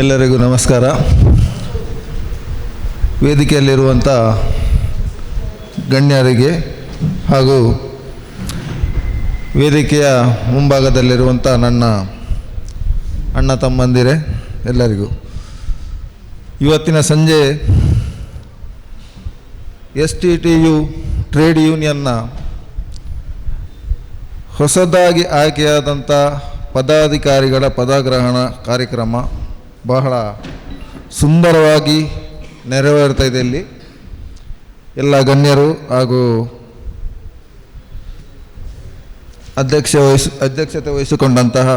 ಎಲ್ಲರಿಗೂ ನಮಸ್ಕಾರ. ವೇದಿಕೆಯಲ್ಲಿರುವಂಥ ಗಣ್ಯರಿಗೆ ಹಾಗೂ ವೇದಿಕೆಯ ಮುಂಭಾಗದಲ್ಲಿರುವಂಥ ನನ್ನ ಅಣ್ಣ ತಮ್ಮಂದಿರೇ ಎಲ್ಲರಿಗೂ. ಇವತ್ತಿನ ಸಂಜೆ S T T U trade ಯೂನಿಯನ್ನ ಹೊಸದಾಗಿ ಆಯ್ಕೆಯಾದಂಥ ಪದಾಧಿಕಾರಿಗಳ ಪದಗ್ರಹಣ ಕಾರ್ಯಕ್ರಮ ಬಹಳ ಸುಂದರವಾಗಿ ನೆರವೇರ್ತಾ ಇದೆ ಇಲ್ಲಿ. ಎಲ್ಲ ಗಣ್ಯರು ಹಾಗೂ ಅಧ್ಯಕ್ಷ ವಹಿಸ್, ಅಧ್ಯಕ್ಷತೆ ವಹಿಸಿಕೊಂಡಂತಹ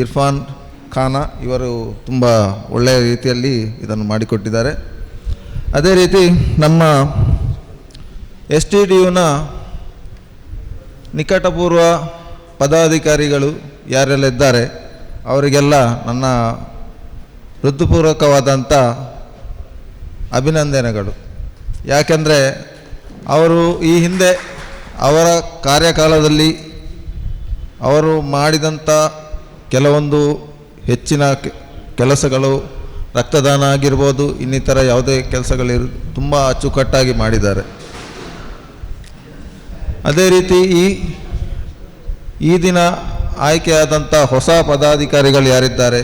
ಇರ್ಫಾನ್ ಖಾನ ಇವರು ತುಂಬ ಒಳ್ಳೆಯ ರೀತಿಯಲ್ಲಿ ಇದನ್ನು ಮಾಡಿಕೊಟ್ಟಿದ್ದಾರೆ. ಅದೇ ರೀತಿ ನಮ್ಮ ಎಸ್ ಟಿ ಡಿ ಯುನ ನಿಕಟಪೂರ್ವ ಪದಾಧಿಕಾರಿಗಳು ಯಾರೆಲ್ಲ ಇದ್ದಾರೆ ಅವರಿಗೆಲ್ಲ ನನ್ನ ಋತುಪೂರ್ವಕವಾದಂಥ ಅಭಿನಂದನೆಗಳು. ಯಾಕೆಂದರೆ ಅವರು ಈ ಹಿಂದೆ ಅವರ ಕಾರ್ಯಕಾಲದಲ್ಲಿ ಅವರು ಮಾಡಿದಂಥ ಕೆಲವೊಂದು ಹೆಚ್ಚಿನ ಕೆಲಸಗಳು, ರಕ್ತದಾನ ಆಗಿರ್ಬೋದು, ಇನ್ನಿತರ ಯಾವುದೇ ಕೆಲಸಗಳಿರು ತುಂಬ ಅಚ್ಚುಕಟ್ಟಾಗಿ ಮಾಡಿದ್ದಾರೆ. ಅದೇ ರೀತಿ ಈ ಈ ದಿನ ಆಯ್ಕೆಯಾದಂಥ ಹೊಸ ಪದಾಧಿಕಾರಿಗಳು ಯಾರಿದ್ದಾರೆ?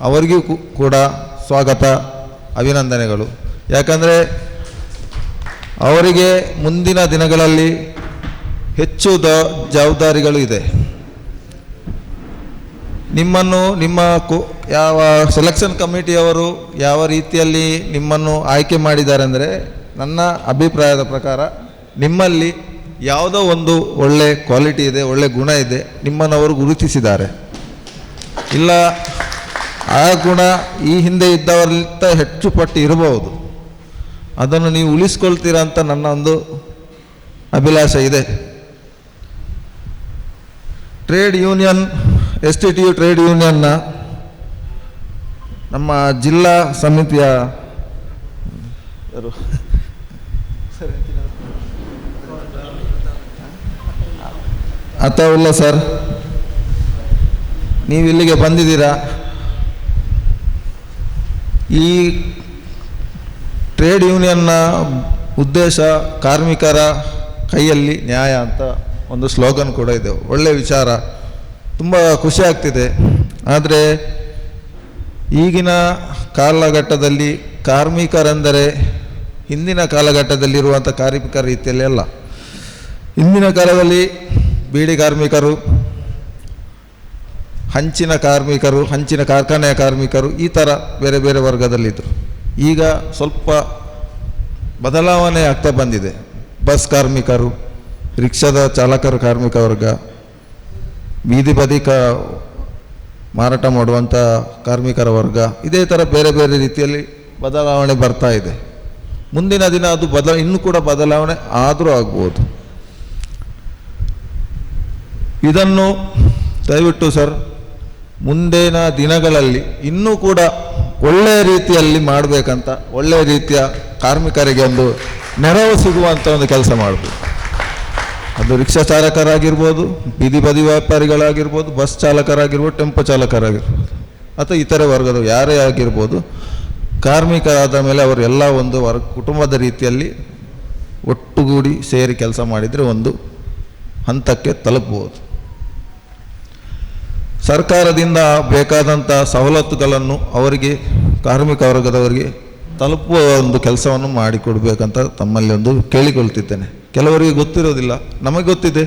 ಅವರಿಗೂ ಕೂಡ ಸ್ವಾಗತ, ಅಭಿನಂದನೆಗಳು. ಯಾಕಂದರೆ ಅವರಿಗೆ ಮುಂದಿನ ದಿನಗಳಲ್ಲಿ ಹೆಚ್ಚು ದ, ಜವಾಬ್ದಾರಿಗಳು ಇದೆ. ನಿಮ್ಮನ್ನು, ನಿಮ್ಮ ಕು, ಯಾವ ಸೆಲೆಕ್ಷನ್ ಕಮಿಟಿಯವರು ಯಾವ ರೀತಿಯಲ್ಲಿ ನಿಮ್ಮನ್ನು ಆಯ್ಕೆ ಮಾಡಿದ್ದಾರೆ ಅಂದರೆ ನನ್ನ ಅಭಿಪ್ರಾಯದ ಪ್ರಕಾರ ನಿಮ್ಮಲ್ಲಿ ಯಾವುದೋ ಒಂದು ಒಳ್ಳೆ ಕ್ವಾಲಿಟಿ ಇದೆ, ಒಳ್ಳೆ ಗುಣ ಇದೆ, ನಿಮ್ಮನ್ನು ಅವರು ಗುರುತಿಸಿದ್ದಾರೆ. ಇಲ್ಲ, ಆ ಗುಣ ಈ ಹಿಂದೆ ಇದ್ದವರಿಗಿಂತ ಹೆಚ್ಚು ಪಟ್ಟು ಇರಬಹುದು. ಅದನ್ನು ನೀವು ಉಳಿಸ್ಕೊಳ್ತೀರಾ ಅಂತ ನನ್ನ ಒಂದು ಅಭಿಲಾಷೆ ಇದೆ. Trade union S T T U trade ಯೂನಿಯನ್ನ ನಮ್ಮ ಜಿಲ್ಲಾ ಸಮಿತಿಯ ಅತಾವುಲ್ಲ ಸರ್. ನೀವು ಇಲ್ಲಿಗೆ ಬಂದಿದ್ದೀರಾ? ಈ ಟ್ರೇಡ್ ಯೂನಿಯನ್ನ ಉದ್ದೇಶ ಕಾರ್ಮಿಕರ ಕೈಯಲ್ಲಿ ನ್ಯಾಯ ಅಂತ ಒಂದು ಸ್ಲೋಗನ್ ಕೂಡ ಇದೆ. ಒಳ್ಳೆ ವಿಚಾರ. ತುಂಬ ಖುಷಿ ಆಗ್ತಿದೆ. ಆದರೆ ಈಗಿನ ಕಾಲಘಟ್ಟದಲ್ಲಿ ಕಾರ್ಮಿಕರೆಂದರೆ ಹಿಂದಿನ ಕಾಲಘಟ್ಟದಲ್ಲಿರುವಂಥ ಕಾರ್ಮಿಕ ರೀತಿಯಲ್ಲಿ ಅಲ್ಲ. ಹಿಂದಿನ ಕಾಲದಲ್ಲಿ ಬೀಡಿ ಕಾರ್ಮಿಕರು, ಹಂಚಿನ ಕಾರ್ಮಿಕರು, ಹಂಚಿನ ಕಾರ್ಖಾನೆಯ ಕಾರ್ಮಿಕರು ಈ ಥರ ಬೇರೆ ಬೇರೆ ವರ್ಗದಲ್ಲಿದ್ದರು ಈಗ ಸ್ವಲ್ಪ ಬದಲಾವಣೆ ಆಗ್ತಾ ಬಂದಿದೆ. ಬಸ್ ಕಾರ್ಮಿಕರು, ರಿಕ್ಷಾದ ಚಾಲಕರು ಕಾರ್ಮಿಕ ವರ್ಗ, ಬೀದಿ ಬದಿ ಕ ಮಾರಾಟ ಮಾಡುವಂಥ ಕಾರ್ಮಿಕರ ವರ್ಗ, ಇದೇ ಥರ ಬೇರೆ ಬೇರೆ ರೀತಿಯಲ್ಲಿ ಬದಲಾವಣೆ ಬರ್ತಾ ಇದೆ. ಮುಂದಿನ ದಿನ ಅದು ಬದಲ, ಇನ್ನೂ ಕೂಡ ಬದಲಾವಣೆ ಆದರೂ ಆಗ್ಬೋದು. ಇದನ್ನು ದಯವಿಟ್ಟು ಸರ್, ಮುಂದಿನ ದಿನಗಳಲ್ಲಿ ಇನ್ನೂ ಕೂಡ ಒಳ್ಳೆಯ ರೀತಿಯಲ್ಲಿ ಮಾಡಬೇಕಂತ ಒಳ್ಳೆಯ ರೀತಿಯ ಕಾರ್ಮಿಕರಿಗೆ ಒಂದು ನೆರವು ಸಿಗುವಂಥ ಒಂದು ಕೆಲಸ ಮಾಡಬೇಕು. ಅದು ರಿಕ್ಷಾ ಚಾಲಕರಾಗಿರ್ಬೋದು, ಬೀದಿ ಬದಿ ವ್ಯಾಪಾರಿಗಳಾಗಿರ್ಬೋದು, ಬಸ್ ಚಾಲಕರಾಗಿರ್ಬೋದು, ಟೆಂಪೋ ಚಾಲಕರಾಗಿರ್ಬೋದು, ಅಥವಾ ಇತರೆ ವರ್ಗದ ಯಾರೇ ಆಗಿರ್ಬೋದು, ಕಾರ್ಮಿಕರಾದ ಮೇಲೆ ಅವರೆಲ್ಲ ಒಂದು ವರ್, ಕುಟುಂಬದ ರೀತಿಯಲ್ಲಿ ಒಟ್ಟುಗೂಡಿ ಸೇರಿ ಕೆಲಸ ಮಾಡಿದರೆ ಒಂದು ಹಂತಕ್ಕೆ ತಲುಪಬಹುದು. ಸರ್ಕಾರದಿಂದ ಬೇಕಾದಂಥ ಸವಲತ್ತುಗಳನ್ನು ಅವರಿಗೆ, ಕಾರ್ಮಿಕ ವರ್ಗದವರಿಗೆ ತಲುಪುವ ಒಂದು ಕೆಲಸವನ್ನು ಮಾಡಿಕೊಡ್ಬೇಕಂತ ತಮ್ಮಲ್ಲಿ ಒಂದು ಕೇಳಿಕೊಳ್ತಿದ್ದೇನೆ. ಕೆಲವರಿಗೆ ಗೊತ್ತಿರೋದಿಲ್ಲ. ನಮಗೆ ಗೊತ್ತಿದೆ.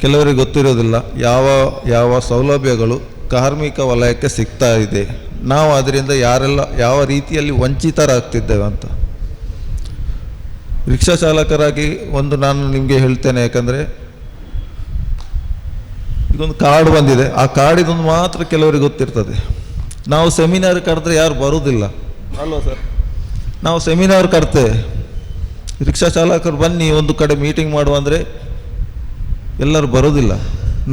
ಕೆಲವರಿಗೆ ಗೊತ್ತಿರೋದಿಲ್ಲ. ಯಾವ ಯಾವ ಸೌಲಭ್ಯಗಳು ಕಾರ್ಮಿಕ ವಲಯಕ್ಕೆ ಸಿಗ್ತಾ ಇದೆ. ನಾವು ಅದರಿಂದ ಯಾರೆಲ್ಲ, ಯಾವ ರೀತಿಯಲ್ಲಿ ವಂಚಿತರಾಗ್ತಿದ್ದೇವೆ ಅಂತ. ರಿಕ್ಷಾ ಚಾಲಕರಾಗಿ ಒಂದು ನಾನು ನಿಮಗೆ ಹೇಳ್ತೇನೆ ಯಾಕಂದರೆ ಇದೊಂದು ಕಾರ್ಡ್ ಬಂದಿದೆ. ಆ ಕಾರ್ಡಿದೊಂದು ಮಾತ್ರ ಕೆಲವರಿಗೆ ಗೊತ್ತಿರ್ತದೆ. ನಾವು ಸೆಮಿನಾರ್ ಕರೆದ್ರೆ ಯಾರು ಬರೋದಿಲ್ಲ. ಅಲ್ವಾ ಸರ್ ನಾವು ಸೆಮಿನಾರ್ ಕರ್ತೇವೆ ರಿಕ್ಷಾ ಚಾಲಕರು ಬನ್ನಿ ಒಂದು ಕಡೆ ಮೀಟಿಂಗ್ ಮಾಡುವ ಅಂದರೆ ಎಲ್ಲರೂ ಬರೋದಿಲ್ಲ.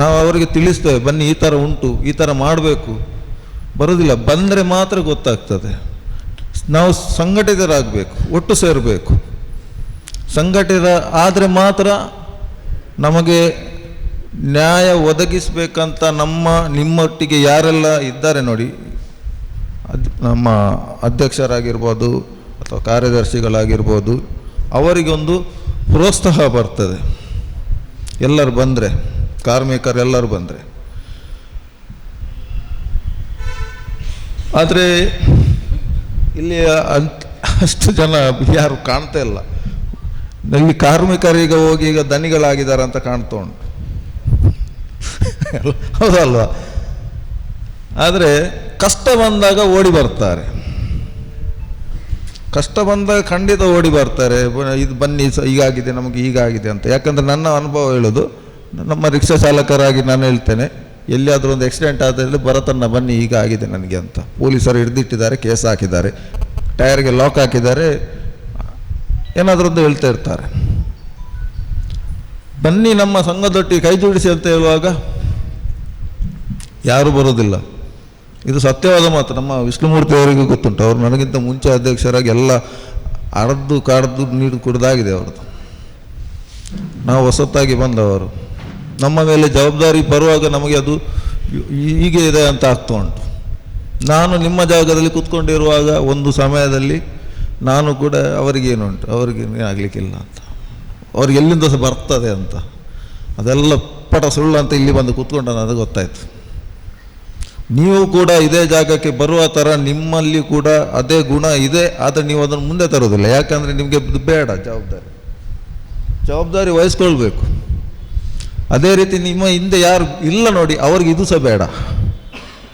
ನಾವು ಅವರಿಗೆ ತಿಳಿಸ್ತೇವೆ ಬನ್ನಿ ಈ ಥರ ಉಂಟು ಈ ಥರ ಮಾಡಬೇಕು. ಬರೋದಿಲ್ಲ ಬಂದರೆ ಮಾತ್ರ ಗೊತ್ತಾಗ್ತದೆ. ನಾವು ಸಂಘಟಿತರಾಗಬೇಕು ಒಟ್ಟು ಸೇರಬೇಕು. ಸಂಘಟಿತ ಆದರೆ ಮಾತ್ರ ನಮಗೆ ನ್ಯಾಯ ಒದಗಿಸಬೇಕಂತ ನಮ್ಮ, ನಿಮ್ಮೊಟ್ಟಿಗೆ ಯಾರೆಲ್ಲ ಇದ್ದಾರೆ ನೋಡಿ, ಅದ್, ನಮ್ಮ ಅಧ್ಯಕ್ಷರಾಗಿರ್ಬೋದು ಅಥವಾ ಕಾರ್ಯದರ್ಶಿಗಳಾಗಿರ್ಬೋದು, ಅವರಿಗೊಂದು ಪ್ರೋತ್ಸಾಹ ಬರ್ತದೆ. ಎಲ್ಲರೂ ಬಂದರೆ, ಕಾರ್ಮಿಕರೆಲ್ಲರೂ ಬಂದರೆ. ಆದರೆ, ಇಲ್ಲಿ ಅಷ್ಟು ಜನ ಯಾರು ಕಾಣ್ತಾ ಇಲ್ಲ. ಇಲ್ಲಿ ಕಾರ್ಮಿಕರೀಗ ಹೋಗಿ ಈಗ ದನಿಗಳಾಗಿದ್ದಾರೆ ಅಂತ ಕಾಣ್ತಾ ಉಂಟು. ಹೌದಲ್ವಾ? ಆದರೆ ಕಷ್ಟ ಬಂದಾಗ ಓಡಿ ಬರ್ತಾರೆ. ಕಷ್ಟ ಬಂದಾಗ ಖಂಡಿತ ಓಡಿ ಬರ್ತಾರೆ. ಇದು ಬನ್ನಿ, ಸ ಹೀಗಾಗಿದೆ, ನಮಗೆ ಹೀಗಾಗಿದೆ ಅಂತ. ಯಾಕಂದರೆ ನನ್ನ ಅನುಭವ ಹೇಳೋದು, ನಮ್ಮ ರಿಕ್ಷಾ ಚಾಲಕರಾಗಿ ನಾನು ಹೇಳ್ತೇನೆ, ಎಲ್ಲಿಯಾದರೂ ಒಂದು ಆಕ್ಸಿಡೆಂಟ್ ಆದ್ರೆ ಬರತನ್ನ ಬನ್ನಿ, ಹೀಗಾಗಿದೆ ನನಗೆ ಅಂತ. ಪೊಲೀಸರು ಹಿಡಿದಿಟ್ಟಿದ್ದಾರೆ, ಕೇಸ್ ಹಾಕಿದ್ದಾರೆ. ಟಯರ್ಗೆ ಲಾಕ್ ಹಾಕಿದ್ದಾರೆ. ಏನಾದರೂ ಒಂದು ಹೇಳ್ತಾ ಇರ್ತಾರೆ. ಬನ್ನಿ ನಮ್ಮ ಸಂಘದೊಟ್ಟಿಗೆ ಕೈ ಜೋಡಿಸಿ ಅಂತ ಹೇಳುವಾಗ ಯಾರೂ ಬರೋದಿಲ್ಲ. ಇದು ಸತ್ಯವಾದ ಮಾತು. ನಮ್ಮ ವಿಷ್ಣುಮೂರ್ತಿ ಅವರಿಗೂ ಗೊತ್ತುಂಟು. ಅವರು ನನಗಿಂತ ಮುಂಚೆ ಅಧ್ಯಕ್ಷರಾಗಿ ಎಲ್ಲ ಅರ್ದು ಕಾಡ್ದು ನೀಡು ಕುಡ್ದಾಗಿದೆ ಅವ್ರದ್ದು. ನಾವು ಹೊಸತಾಗಿ ಬಂದವರು. ನಮ್ಮ ಮೇಲೆ ಜವಾಬ್ದಾರಿ ಬರುವಾಗ ನಮಗೆ ಅದು ಹೀಗೆ ಇದೆ ಅಂತ ಆಗ್ತಾ ಉಂಟು. ನಾನು ನಿಮ್ಮ ಜಾಗದಲ್ಲಿ ಕೂತ್ಕೊಂಡಿರುವಾಗ ಒಂದು ಸಮಯದಲ್ಲಿ ನಾನು ಕೂಡ ಅವರಿಗೇನುಂಟು. ಅವರಿಗೆ ಆಗಲಿಕ್ಕಿಲ್ಲ ಅಂತ. ಅವ್ರಿಗೆ ಎಲ್ಲಿಂದ ಬರ್ತದೆ ಅಂತ. ಅದೆಲ್ಲ ಪಟ ಸುಳ್ಳು ಅಂತ ಇಲ್ಲಿ ಬಂದು ಕೂತ್ಕೊಂಡು ನನಗೆ ಗೊತ್ತಾಯ್ತು. ನೀವು ಕೂಡ ಇದೇ ಜಾಗಕ್ಕೆ ಬರುವ ಥರ ನಿಮ್ಮಲ್ಲಿ ಕೂಡ ಅದೇ ಗುಣ ಇದೆ, ಆದರೆ ನೀವು ಅದನ್ನು ಮುಂದೆ ತರೋದಿಲ್ಲ ಯಾಕಂದರೆ ನಿಮಗೆ ಬೇಡ ಜವಾಬ್ದಾರಿ. ಜವಾಬ್ದಾರಿ ವಹಿಸ್ಕೊಳ್ಬೇಕು. ಅದೇ ರೀತಿ ನಿಮ್ಮ ಹಿಂದೆ ಯಾರು ಇಲ್ಲ ನೋಡಿ, ಅವ್ರಿಗೆ ಇದು ಸಹ ಬೇಡ.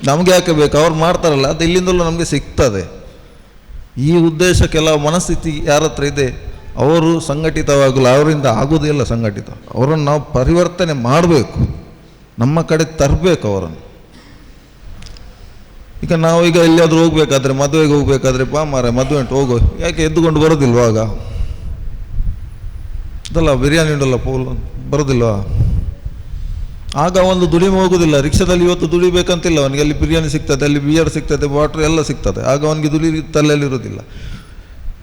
ನಮಗೆ ಯಾಕೆ ಬೇಕು? ಅವ್ರು ಮಾಡ್ತಾರಲ್ಲ, ಅದು ಇಲ್ಲಿಂದಲೂ ನಮಗೆ ಸಿಗ್ತದೆ. ಈ ಉದ್ದೇಶ ಕೆಲವು ಮನಸ್ಥಿತಿ ಯಾರ ಹತ್ರ ಇದೆ? ಅವರು ಸಂಘಟಿತವಾಗಲು ಅವರಿಂದ ಆಗೋದಿಲ್ಲ ಸಂಘಟಿತ. ಅವರನ್ನು ನಾವು ಪರಿವರ್ತನೆ ಮಾಡಬೇಕು. ನಮ್ಮ ಕಡೆ ತರಬೇಕು ಅವರನ್ನು. ಈಗ ನಾವು ಈಗ ಎಲ್ಲಿಯಾದ್ರೂ ಹೋಗ್ಬೇಕಾದ್ರೆ, ಮದುವೆಗೆ ಹೋಗ್ಬೇಕಾದ್ರೆ, ಬಾ ಮಾರ ಮದುವೆ ಉಂಟು, ಹೋಗು. ಯಾಕೆ ಎದ್ದುಕೊಂಡು ಬರೋದಿಲ್ವಾಗ ಅದಲ್ಲ ಬಿರಿಯಾನಿ ಉಂಟಲ್ಲ ಪೋಲ್ ಬರೋದಿಲ್ವಾ? ಆಗ ಒಂದು ದುಡಿಮೆ ಹೋಗೋದಿಲ್ಲ. ರಿಕ್ಷಾದಲ್ಲಿ ಇವತ್ತು ದುಡಿಬೇಕಂತಿಲ್ಲ ಅವನಿಗೆ. ಅಲ್ಲಿ ಬಿರಿಯಾನಿ ಸಿಗ್ತದೆ, ಅಲ್ಲಿ ಬಿಯರ್ ಸಿಗ್ತದೆ ವಾಟರ್ ಎಲ್ಲ ಸಿಗ್ತದೆ. ಆಗ ಅವನಿಗೆ ದುಡಿ, ತಲೆಯಲ್ಲಿ ಇರೋದಿಲ್ಲ.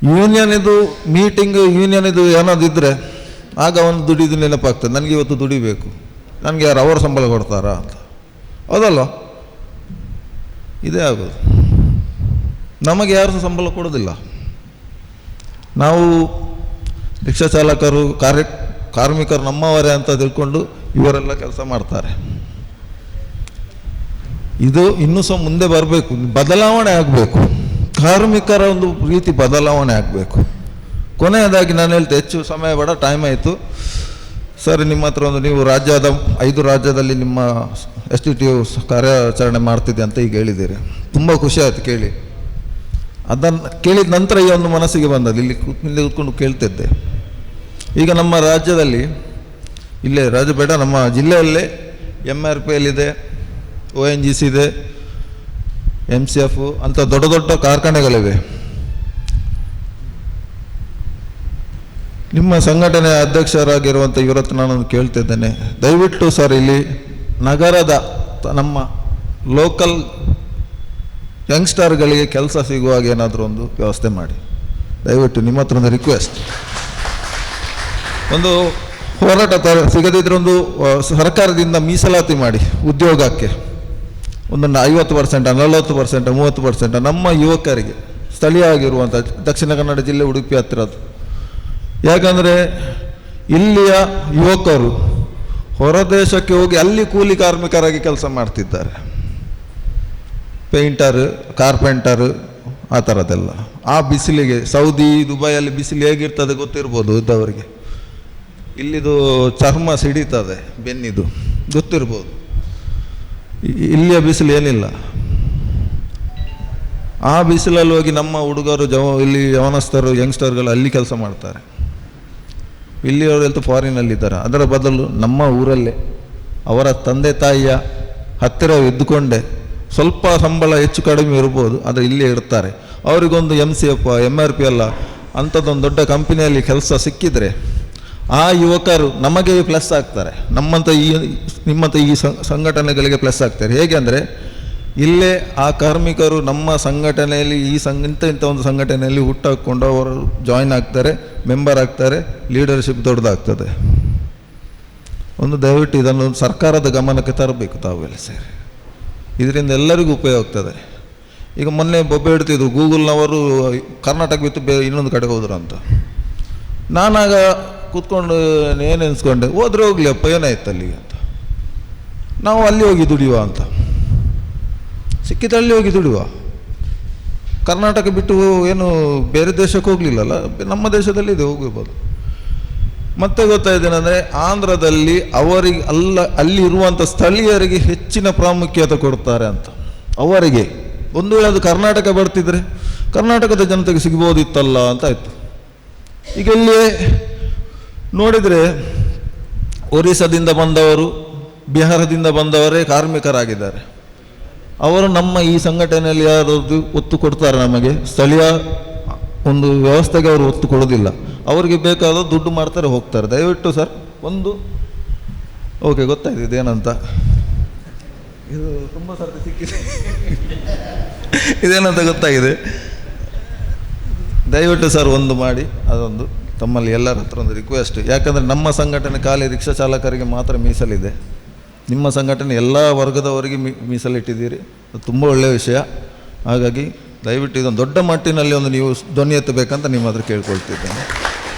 ಯೂನಿಯನ್ ಇದು ಮೀಟಿಂಗ್ ಯೂನಿಯನ್ ಇದು ಏನಾದ್ರು ಇದ್ದರೆ ಆಗ ಅವನು ದುಡಿದು ನೆನಪಾಗ್ತದೆ. ನನಗೆ ಇವತ್ತು ದುಡಿಬೇಕು. ನನಗೆ ಯಾರು ಅವರ ಸಂಬಳ ಕೊಡ್ತಾರಾ ಅಂತ. ಹೌದಲ್ಲ? ಇದೇ ಆಗೋದು. ನಮಗೆ ಯಾರು ಸಂಬಳ ಕೊಡೋದಿಲ್ಲ. ನಾವು ರಿಕ್ಷಾ ಚಾಲಕರು, ಕಾರ್ಯ, ಕಾರ್ಮಿಕರು ನಮ್ಮವರೇ ಅಂತ ತಿಳ್ಕೊಂಡು ಇವರೆಲ್ಲ ಕೆಲಸ ಮಾಡ್ತಾರೆ. ಇದು ಇನ್ನೂ ಸಹ ಮುಂದೆ ಬರಬೇಕು. ಬದಲಾವಣೆ ಆಗಬೇಕು. ಕಾರ್ಮಿಕರ ಒಂದು ರೀತಿ ಬದಲಾವಣೆ ಆಗಬೇಕು. ಕೊನೆಯದಾಗಿ ನಾನು ಹೇಳ್ತೆ, ಹೆಚ್ಚು ಸಮಯ ಬೇಡ ಟೈಮ್ ಆಯಿತು. ಸರ್, ನಿಮ್ಮ ಹತ್ರ ಒಂದು ನೀವು ರಾಜ್ಯದ, ಐದು ರಾಜ್ಯದಲ್ಲಿ ನಿಮ್ಮ ಎಸ್ ಟಿ ಟಿ ಕಾರ್ಯಾಚರಣೆ ಮಾಡ್ತಿದ್ದೆ ಅಂತ ಈಗ ಹೇಳಿದ್ದೀರಿ. ತುಂಬ ಖುಷಿ ಆಯಿತು ಕೇಳಿ. ಅದನ್ನು ಕೇಳಿದ ನಂತರ ಈ ಒಂದು ಮನಸ್ಸಿಗೆ ಬಂದದ್ದು. ಇಲ್ಲಿ ಇಲ್ಲಿ ಕೂತ್ಕೊಂಡು ಕೇಳ್ತಿದ್ದೆ. ಈಗ ನಮ್ಮ ರಾಜ್ಯದಲ್ಲಿ, ಇಲ್ಲೇ ಬೇಡ, ನಮ್ಮ ಜಿಲ್ಲೆಯಲ್ಲೇ ಎಂ ಆರ್ ಪಿ ಎಲ್ ಇದೆ ಒ ಎನ್ ಜಿ ಸಿ ಇದೆ ಎಂ ಸಿ ಎಫ್ ಅಂತ ದೊಡ್ಡ ದೊಡ್ಡ ಕಾರ್ಖಾನೆಗಳಿವೆ. ನಿಮ್ಮ ಸಂಘಟನೆಯ ಅಧ್ಯಕ್ಷರಾಗಿರುವಂಥ ಇವರ ಹತ್ರ ನಾನು ಕೇಳ್ತಿದ್ದೇನೆ. ದಯವಿಟ್ಟು ಸರ್ ಇಲ್ಲಿ ನಗರದ ನಮ್ಮ ಲೋಕಲ್ ಯಂಗ್ಸ್ಟರ್ಗಳಿಗೆ ಕೆಲಸ ಸಿಗುವಾಗ ಏನಾದರೂ ಒಂದು ವ್ಯವಸ್ಥೆ ಮಾಡಿ. ದಯವಿಟ್ಟು ನಿಮ್ಮ ಹತ್ರ ಒಂದು ರಿಕ್ವೆಸ್ಟ್ ಒಂದು ಹೋರಾಟ ತರ ಸಿಗದಿದ್ರೆ ಒಂದು ಸರ್ಕಾರದಿಂದ ಮೀಸಲಾತಿ ಮಾಡಿ ಉದ್ಯೋಗಕ್ಕೆ. ಒಂದು ನ- ಐವತ್ತು ಪರ್ಸೆಂಟ ನಲವತ್ತು ಪರ್ಸೆಂಟ ಮೂವತ್ತು ಪರ್ಸೆಂಟ ನಮ್ಮ ಯುವಕರಿಗೆ ಸ್ಥಳೀಯ ಆಗಿರುವಂಥ ದಕ್ಷಿಣ ಕನ್ನಡ ಜಿಲ್ಲೆ ಉಡುಪಿ ಹತ್ತಿರದ್ದು ಯಾಕಂದರೆ ಇಲ್ಲಿಯ ಯುವಕರು ಹೊರದೇಶಕ್ಕೆ ಹೋಗಿ ಅಲ್ಲಿ ಕೂಲಿ ಕಾರ್ಮಿಕರಾಗಿ ಕೆಲಸ ಮಾಡ್ತಿದ್ದಾರೆ. ಪೇಂಟರ್, ಕಾರ್ಪೆಂಟರ್, ಆ ಥರದ್ದೆಲ್ಲ ಆ ಬಿಸಿಲಿಗೆ, ಸೌದಿ, ದುಬೈಯಲ್ಲಿ ಬಿಸಿಲು ಹೇಗಿರ್ತದೆ ಗೊತ್ತಿರ್ಬೋದು ಇದ್ದವರಿಗೆ. ಇಲ್ಲಿದು ಚರ್ಮ ಸಿಡಿತದೆ ಬೆನ್ನಿದು, ಗೊತ್ತಿರ್ಬೋದು. ಇಲ್ಲಿಯ ಬಿಸಿಲು ಏನಿಲ್ಲ. ಆ ಬಿಸಿಲಲ್ಲಿ ಹೋಗಿ ನಮ್ಮ ಹುಡುಗರು ಜವ, ಇಲ್ಲಿ ಯವನಸ್ಥರು, ಯಂಗ್ಸ್ಟರ್ಗಳು ಅಲ್ಲಿ ಕೆಲಸ ಮಾಡ್ತಾರೆ. ಇಲ್ಲಿಯವರೆಲ್ಲ ಫಾರಿನಲ್ಲಿದ್ದಾರೆ. ಅದರ ಬದಲು ನಮ್ಮ ಊರಲ್ಲೇ ಅವರ ತಂದೆ ತಾಯಿಯ ಹತ್ತಿರ ಇದ್ದುಕೊಂಡೆ ಸ್ವಲ್ಪ ಸಂಬಳ ಹೆಚ್ಚು ಕಡಿಮೆ ಇರ್ಬೋದು, ಆದರೆ ಇಲ್ಲೇ ಇರ್ತಾರೆ. ಅವರಿಗೊಂದು M C F M R P ಅಲ್ಲ, ಅಂಥದ್ದೊಂದು ದೊಡ್ಡ ಕಂಪನಿಯಲ್ಲಿ ಕೆಲಸ ಸಿಕ್ಕಿದರೆ ಆ ಯುವಕರು ನಮಗೆ ಪ್ಲಸ್ ಆಗ್ತಾರೆ. ನಮ್ಮಂಥ ಈ ನಿಮ್ಮಂಥ ಈ ಸಂಘಟನೆಗಳಿಗೆ ಪ್ಲಸ್ ಆಗ್ತಾರೆ. ಹೇಗೆ ಅಂದರೆ, ಇಲ್ಲೇ ಆ ಕಾರ್ಮಿಕರು ನಮ್ಮ ಸಂಘಟನೆಯಲ್ಲಿ, ಈ ಸಂಘ, ಇಂಥ ಇಂಥ ಒಂದು ಸಂಘಟನೆಯಲ್ಲಿ ಹುಟ್ಟಾಕ್ಕೊಂಡು ಅವರು ಜಾಯಿನ್ ಆಗ್ತಾರೆ ಮೆಂಬರ್ ಆಗ್ತಾರೆ ಲೀಡರ್ಶಿಪ್ ದೊಡ್ಡದಾಗ್ತದೆ. ಒಂದು ದಯವಿಟ್ಟು ಇದನ್ನು ಸರ್ಕಾರದ ಗಮನಕ್ಕೆ ತರಬೇಕು ತಾವೆಲ್ಲ ಸೇರಿ. ಇದರಿಂದ ಎಲ್ಲರಿಗೂ ಉಪಯೋಗ ಆಗ್ತದೆ. ಈಗ ಮೊನ್ನೆ ಬೊಬ್ಬೆ ಇಡ್ತಿದ್ರು ಗೂಗಲ್ನವರು ಕರ್ನಾಟಕ ಬಿತ್ತು ಬೇರೆ ಇನ್ನೊಂದು ಕಡೆಗೆ ಹೋದ್ರು ಅಂತ. ನಾನಾಗ ಕೂತ್ಕೊಂಡು ಏನು ಎನ್ಸ್ಕೊಂಡೆ? ಹೋದ್ರೆ ಹೋಗ್ಲಿ ಅಪ್ಪ, ಏನಾಯ್ತು ಅಲ್ಲಿಗೆ ಅಂತ. ನಾವು ಅಲ್ಲಿ ಹೋಗಿ ದುಡಿಯುವ ಅಂತ. ಸಿಕ್ಕಿದ ಅಲ್ಲಿ ಹೋಗಿ ದುಡಿಯುವ. ಕರ್ನಾಟಕ ಬಿಟ್ಟು ಏನು ಬೇರೆ ದೇಶಕ್ಕೆ ಹೋಗಲಿಲ್ಲಲ್ಲ? ನಮ್ಮ ದೇಶದಲ್ಲಿ ಇದೆ, ಹೋಗ್ಬೋದು. ಮತ್ತೆ ಗೊತ್ತಾಯ್ತೇನೆಂದರೆ, ಆಂಧ್ರದಲ್ಲಿ ಅವರಿಗೆ ಅಲ್ಲ, ಅಲ್ಲಿ ಇರುವಂಥ ಸ್ಥಳೀಯರಿಗೆ ಹೆಚ್ಚಿನ ಪ್ರಾಮುಖ್ಯತೆ ಕೊಡ್ತಾರೆ ಅಂತ. ಅವರಿಗೆ. ಒಂದು ವೇಳೆ ಅದು ಕರ್ನಾಟಕ ಬರ್ತಿದ್ರೆ, ಕರ್ನಾಟಕದ ಜನತೆಗೆ ಸಿಗ್ಬೋದಿತ್ತಲ್ಲ ಅಂತ ಆಯಿತು. ಈಗ ಇಲ್ಲಿ ನೋಡಿದರೆ ಒರಿಸ್ಸಾದಿಂದ ಬಂದವರು, ಬಿಹಾರದಿಂದ ಬಂದವರೇ ಕಾರ್ಮಿಕರಾಗಿದ್ದಾರೆ. ಅವರು ನಮ್ಮ ಈ ಸಂಘಟನೆಯಲ್ಲಿ ಯಾರು ಒತ್ತು ಕೊಡ್ತಾರೆ ನಮಗೆ? ಸ್ಥಳೀಯ ಒಂದು ವ್ಯವಸ್ಥೆಗೆ ಅವರು ಒತ್ತು ಕೊಡೋದಿಲ್ಲ ಅವರಿಗೆ ಬೇಕಾದ ದುಡ್ಡು ಮಾಡ್ತಾರೆ, ಹೋಗ್ತಾರೆ. ದಯವಿಟ್ಟು ಸರ್, ಒಂದು, ಓಕೆ, ಗೊತ್ತಾಯ್ತು, ಇದೇನಂತ. ಇದು ತುಂಬ ಸರ್ತಿ ಸಿಕ್ಕಿದೆ. ಇದೇನಂತ ಗೊತ್ತಾಗಿದೆ. ದಯವಿಟ್ಟು ಸರ್, ಒಂದು ಮಾಡಿ, ಅದೊಂದು. ತಮ್ಮಲ್ಲಿ ಎಲ್ಲರ ಹತ್ರ ಒಂದು ರಿಕ್ವೆಸ್ಟ್ ಯಾಕಂದರೆ ನಮ್ಮ ಸಂಘಟನೆ ಖಾಲಿ ರಿಕ್ಷಾ ಚಾಲಕರಿಗೆ ಮಾತ್ರ ಮೀಸಲಿದೆ. ನಿಮ್ಮ ಸಂಘಟನೆ ಎಲ್ಲ ವರ್ಗದವರಿಗೆ ಮೀ, ಮೀಸಲಿಟ್ಟಿದ್ದೀರಿ. ಅದು ತುಂಬ ಒಳ್ಳೆಯ ವಿಷಯ. ಹಾಗಾಗಿ ದಯವಿಟ್ಟು ಇದೊಂದು ದೊಡ್ಡ ಮಟ್ಟಿನಲ್ಲಿ ಒಂದು ನೀವು ಧ್ವನಿ ಎತ್ತಬೇಕಂತ ನಿಮ್ಮ ಹತ್ರ ಕೇಳ್ಕೊಳ್ತಿದ್ದೇನೆ.